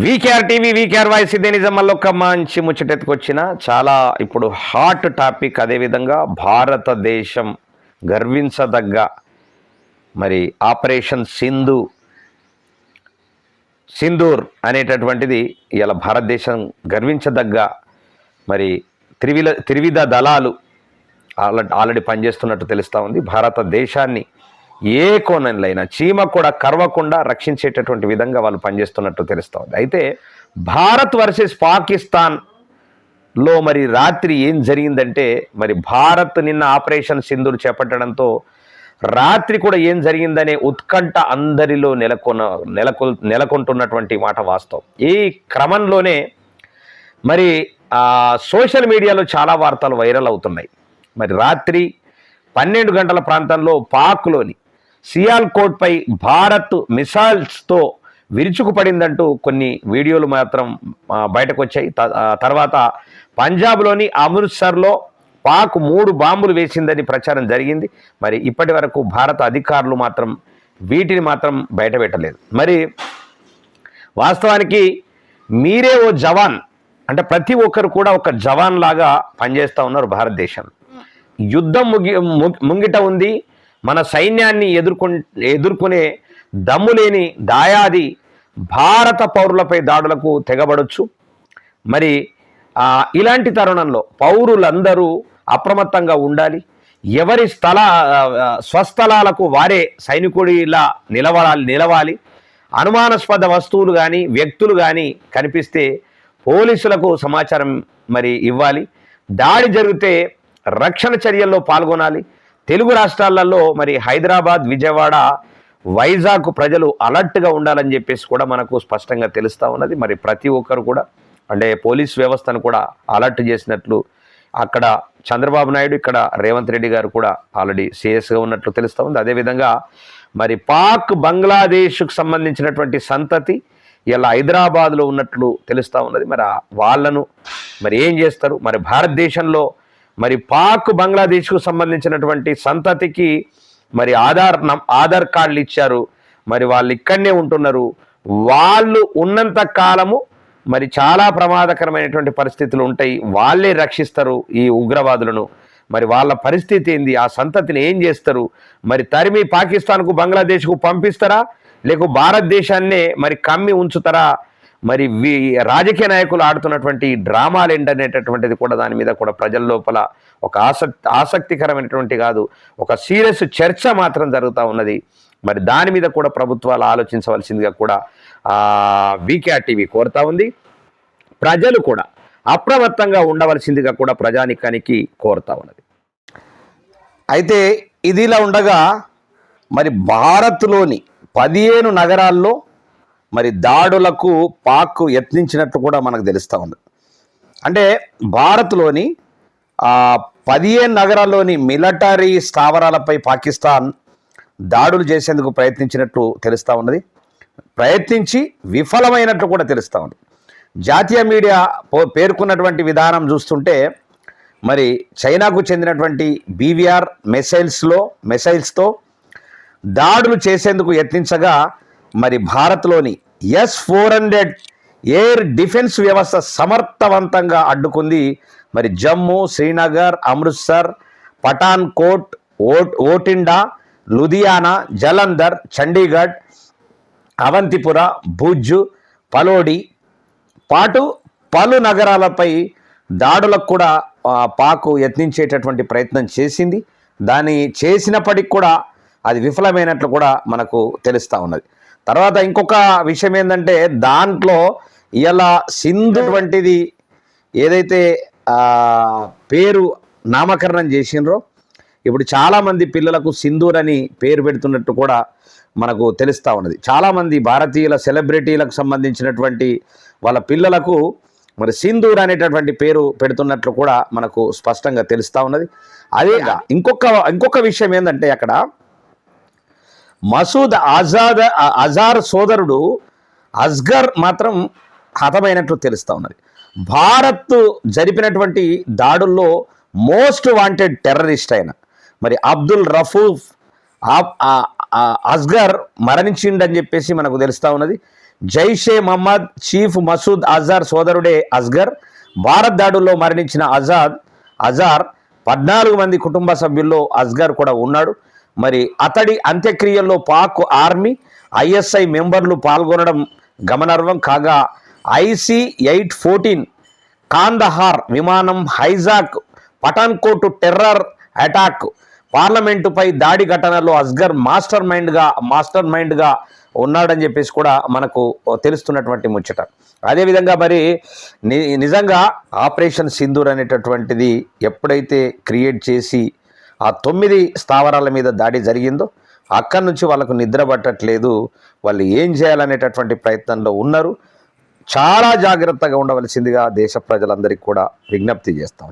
VKR TV VKR voice ఇదే నిజమల్లో ఒక మంచి ముచ్చటెత్తుకొచ్చిన చాలా ఇప్పుడు హాట్ టాపిక్ అదేవిధంగా భారతదేశం గర్వించదగ్గ మరి ఆపరేషన్ సింధు సింధూర్ అనేటటువంటిది ఇలా భారతదేశం గర్వించదగ్గ మరి త్రివిల త్రివిధ దళాలు ఆల్రెడీ ఆల్రెడీ పనిచేస్తున్నట్టు తెలుస్తూ ఉంది. భారతదేశాన్ని ఏ కోణంలో చీమ కూడా కరవకుండా రక్షించేటటువంటి విధంగా వాళ్ళు పనిచేస్తున్నట్టు తెలుస్తుంది. అయితే భారత్ వర్సెస్ పాకిస్తాన్లో మరి రాత్రి ఏం జరిగిందంటే మరి భారత్ నిన్న ఆపరేషన్ సింధూర్ చేపట్టడంతో రాత్రి కూడా ఏం జరిగిందనే ఉత్కంఠ అందరిలో నెలకొన నెలకొల్ నెలకొంటున్నటువంటి మాట వాస్తవం. ఈ క్రమంలోనే మరి సోషల్ మీడియాలో చాలా వార్తలు వైరల్ అవుతున్నాయి. మరి రాత్రి పన్నెండు గంటల ప్రాంతంలో పాక్లోని సియాల్కోట్పై భారత్ మిసైల్స్తో విరుచుకుపడిందంటూ కొన్ని వీడియోలు మాత్రం బయటకు వచ్చాయి త- తర్వాత పంజాబ్లోని అమృత్సర్లో పాక్ మూడు బాంబులు వేసిందని ప్రచారం జరిగింది. మరి ఇప్పటి వరకు భారత అధికారులు మాత్రం వీటిని మాత్రం బయటపెట్టలేదు. మరి వాస్తవానికి మీరే ఓ జవాన్ అంటే ప్రతి ఒక్కరు కూడా ఒక జవాన్ లాగా పనిచేస్తూ ఉన్నారు భారతదేశం యుద్ధం ముగి ము- ముంగిట ఉంది. మన సైన్యాన్ని ఎదుర్కొ ఎదుర్కొనే దమ్ము లేని దాయాది భారత పౌరులపై దాడులకు తెగబడొచ్చు. మరి ఇలాంటి తరుణంలో పౌరులందరూ అప్రమత్తంగా ఉండాలి. ఎవరి స్థల స్వస్థలాలకు వారే సైనికుడిలా నిలవాలి నిలవాలి. అనుమానాస్పద వస్తువులు కానీ వ్యక్తులు కానీ కనిపిస్తే పోలీసులకు సమాచారం మరి ఇవ్వాలి. దాడి జరిగితే రక్షణ చర్యల్లో పాల్గొనాలి. తెలుగు రాష్ట్రాలలో మరి హైదరాబాద్ విజయవాడ వైజాగ్ ప్రజలు అలర్ట్గా ఉండాలని చెప్పేసి కూడా మనకు స్పష్టంగా తెలుస్తూ ఉన్నది. మరి ప్రతి ఒక్కరు కూడా అంటే పోలీస్ వ్యవస్థను కూడా అలర్ట్ చేసినట్లు అక్కడ చంద్రబాబు నాయుడు ఇక్కడ రేవంత్ రెడ్డి గారు కూడా ఆల్రెడీ సీఎస్గా ఉన్నట్లు తెలుస్తూ ఉంది. అదేవిధంగా మరి పాక్ బంగ్లాదేశ్కు సంబంధించినటువంటి సంతతి ఇలా హైదరాబాద్లో ఉన్నట్లు తెలుస్తూ ఉన్నది. మరి వాళ్ళను మరి ఏం చేస్తారు? మరి భారతదేశంలో మరి పాక్ బంగ్లాదేశ్కు సంబంధించినటువంటి సంతతికి మరి ఆధార్ నం- ఆధార్ కార్డులు ఇచ్చారు. మరి వాళ్ళు ఇక్కడనే ఉంటున్నారు. వాళ్ళు ఉన్నంత కాలము మరి చాలా ప్రమాదకరమైనటువంటి పరిస్థితులు ఉంటాయి. వాళ్ళే రక్షిస్తారు ఈ ఉగ్రవాదులను. మరి వాళ్ళ పరిస్థితి ఏంది? ఆ సంతతిని ఏం చేస్తారు? మరి తరిమి పాకిస్తాన్కు బంగ్లాదేశ్కు పంపిస్తారా? లేక భారతదేశాన్నే మరి కమ్మి ఉంచుతారా? మరి వీ రాజకీయ నాయకులు ఆడుతున్నటువంటి డ్రామాలు ఏంటనేటటువంటిది కూడా దాని మీద కూడా ప్రజల లోపల ఒక ఆసక్తి ఆసక్తికరమైనటువంటి కాదు. ఒక సీరియస్ చర్చ మాత్రం జరుగుతూ ఉన్నది. మరి దాని మీద కూడా ప్రభుత్వాలు ఆలోచించవలసిందిగా కూడా వీకేఆర్ టీవీ కోరుతా ఉంది. ప్రజలు కూడా అప్రమత్తంగా ఉండవలసిందిగా కూడా ప్రజానికానికి కోరుతా ఉన్నది. అయితే ఇదిలా ఉండగా మరి భారత్లోని పదిహేను నగరాల్లో మరి దాడులకు పాక్ యత్నించినట్టు కూడా మనకు తెలుస్తూ ఉంది. అంటే భారత్లోని పదిహేను నగరాల్లోని మిలిటరీ స్థావరాలపై పాకిస్తాన్ దాడులు చేసేందుకు ప్రయత్నించినట్టు తెలుస్తూ ఉన్నది. ప్రయత్నించి విఫలమైనట్టు కూడా తెలుస్తూ ఉంది. జాతీయ మీడియా పేర్కొన్నటువంటి విధానం చూస్తుంటే మరి చైనాకు చెందినటువంటి బీవీఆర్ మిసైల్స్లో మిసైల్స్తో దాడులు చేసేందుకు యత్నించగా మరి భారత్లోని S four hundred air defence వ్యవస్థ సమర్థవంతంగా అడ్డుకుంది. మరి జమ్మూ శ్రీనగర్ అమృత్సర్ పఠాన్ కోట్ ఓట్ ఓటిండా లుధియానా జలంధర్ చండీగఢ్ అవంతిపుర భుజ్ పలోడి పాటు పలు నగరాలపై దాడులకు కూడా పాకు యత్నించేటటువంటి ప్రయత్నం చేసింది. దాన్ని చేసినప్పటికి కూడా అది విఫలమైనట్లు కూడా మనకు తెలుస్తూ ఉన్నది. తర్వాత ఇంకొక విషయం ఏంటంటే దాంట్లో ఇలా సింధు వంటిది ఏదైతే పేరు నామకరణం చేసిండ్రో ఇప్పుడు చాలామంది పిల్లలకు సింధూర్ అని పేరు పెడుతున్నట్టు కూడా మనకు తెలుస్తూ ఉన్నది. చాలామంది భారతీయుల సెలబ్రిటీలకు సంబంధించినటువంటి వాళ్ళ పిల్లలకు మరి సింధూర్ అనేటటువంటి పేరు పెడుతున్నట్లు కూడా మనకు స్పష్టంగా తెలుస్తూ ఉన్నది. అదే. ఇంకొక ఇంకొక విషయం ఏంటంటే అక్కడ మసూద్ ఆజాద్ అజార్ సోదరుడు అస్గర్ మాత్రం హతమైనట్లు తెలుస్తూ ఉన్నది. భారత్ జరిపినటువంటి దాడుల్లో మోస్ట్ వాంటెడ్ టెర్రరిస్ట్ అయిన మరి అబ్దుల్ రఫూఫ్ అస్గర్ మరణించిండని చెప్పేసి మనకు తెలుస్తూ ఉన్నది. జైషే మహమ్మద్ చీఫ్ మసూద్ అజార్ సోదరుడే అస్గర్ భారత్ దాడుల్లో మరణించిన ఆజాద్ అజార్ పద్నాలుగు మంది కుటుంబ సభ్యుల్లో అస్గర్ కూడా ఉన్నాడు. మరి అతడి అంత్యక్రియల్లో పాక్ ఆర్మీ ఐఎస్ఐ మెంబర్లు పాల్గొనడం గమనార్హం కాగా ఐసి ఎయిట్ ఫోర్టీన్ కాందహార్ విమానం హైజాక్ పఠాన్కోట్ టెర్రర్ అటాక్ పార్లమెంటుపై దాడి ఘటనలో అస్గర్ మాస్టర్ మైండ్గా మాస్టర్ మైండ్గా ఉన్నాడని చెప్పేసి కూడా మనకు తెలుస్తున్నటువంటి ముచ్చట. అదేవిధంగా మరి ని నిజంగా ఆపరేషన్ సింధూర్ అనేటటువంటిది ఎప్పుడైతే క్రియేట్ చేసి ఆ తొమ్మిది స్థావరాల మీద దాడి జరిగిందో అక్కడి నుంచి వాళ్ళకు నిద్ర పట్టట్లేదు. వాళ్ళు ఏం చేయాలనేటటువంటి ప్రయత్నంలో ఉన్నారు. చాలా జాగ్రత్తగా ఉండవలసిందిగా దేశ ప్రజలందరికీ కూడా విజ్ఞప్తి చేస్తా